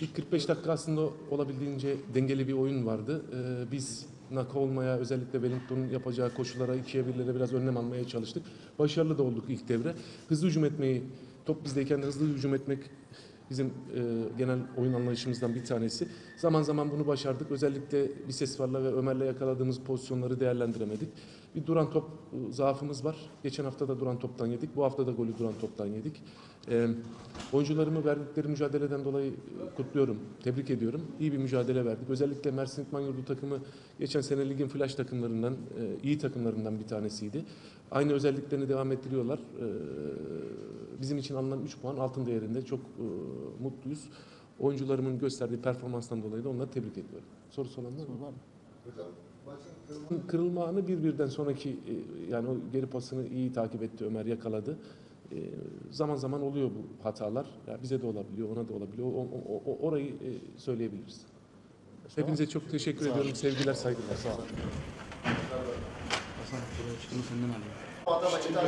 İlk 45 dakika aslında olabildiğince dengeli bir oyun vardı. Ee, biz naka olmaya özellikle Wellington'un yapacağı koşulara ikiye birlere biraz önlem almaya çalıştık. Başarılı da olduk ilk devre. Hızlı hücum etmeyi, top bizdeyken de hızlı hücum etmek bizim e, genel oyun anlayışımızdan bir tanesi. Zaman zaman bunu başardık. Özellikle Bisesvar'la ve Ömer'le yakaladığımız pozisyonları değerlendiremedik. Bir duran top e, zaafımız var. Geçen hafta da duran toptan yedik. Bu hafta da golü duran toptan yedik. E, oyuncularımı verdikleri mücadeleden dolayı e, kutluyorum. Tebrik ediyorum. İyi bir mücadele verdik. Özellikle Mersin İtman Yurdu takımı geçen sene ligin flash takımlarından, e, iyi takımlarından bir tanesiydi. Aynı özelliklerini devam ettiriyorlar. E, bizim için alınan 3 puan altın değerinde. Çok e, mutluyuz. Oyuncularımın gösterdiği performanstan dolayı da onları tebrik ediyorum. Sorusu olan var mı? Kırılma anı bir birden sonraki e, yani o geri pasını iyi takip etti Ömer yakaladı. E, zaman zaman oluyor bu hatalar. Ya bize de olabiliyor, ona da olabiliyor. O, o- o- orayı e, söyleyebiliriz. Hepinize çok teşekkür ediyorum. Sevgiler, saygılar. Sağ olun. Hasan, bunu senden alayım. Bu adam açıklar.